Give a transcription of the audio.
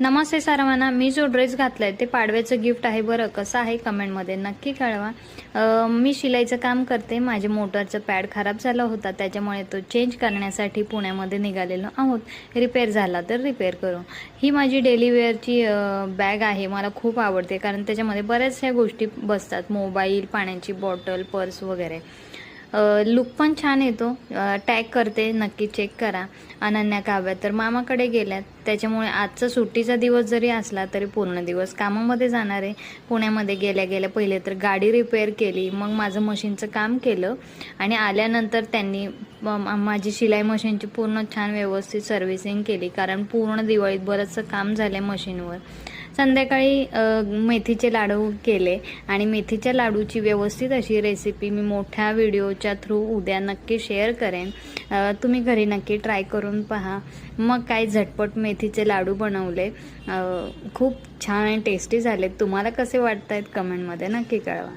नमस्ते सर्वांना मी जो ड्रेस घातलाय ते पाडव्याचं गिफ्ट आहे बरं कसं आहे कमेंटमध्ये नक्की कळवा. मी शिलाईचं काम करते माझे मोटरचं पॅड खराब झाला होता त्याच्यामुळे तो चेंज करण्यासाठी पुण्यामध्ये निघालेलो आहोत. रिपेअर झाला तर रिपेअर करू. ही माझी डेली वेअरची बॅग आहे मला खूप आवडते कारण त्याच्यामध्ये बऱ्याचशा गोष्टी बसतात मोबाईल पाण्याची बॉटल पर्स वगैरे. लुक पण छान येतो. टॅग करते नक्की चेक करा. अनन्या काव्या तर मामाकडे गेल्यात. त्याच्यामुळे आजचा सुट्टीचा दिवस जरी असला तरी पूर्ण दिवस कामामध्ये जाणार आहे. पुण्यामध्ये गेल्या गेल्या पहिले तर गाडी रिपेअर केली मग माझं मशीनचं काम केलं. आणि आल्यानंतर त्यांनी माझी शिलाई मशीनची पूर्ण छान व्यवस्थित सर्व्हिसिंग केली. कारण पूर्ण दिवाळीत बरंचसं काम झालं आहे मशीनवर. संध्याकाळी मेथीचे लाडू केले आणि मेथीच्या लाडूची व्यवस्थित अशी रेसिपी मी मोठ्या व्हिडिओच्या थ्रू उद्या नक्की शेअर करेन. तुम्ही घरी नक्की ट्राय करून पहा. मग काय झटपट मेथीचे लाडू बनवले. खूप छान आणि टेस्टी झाले तुम्हाला कसे वाटत आहेत कमेंटमध्ये नक्की कळवा.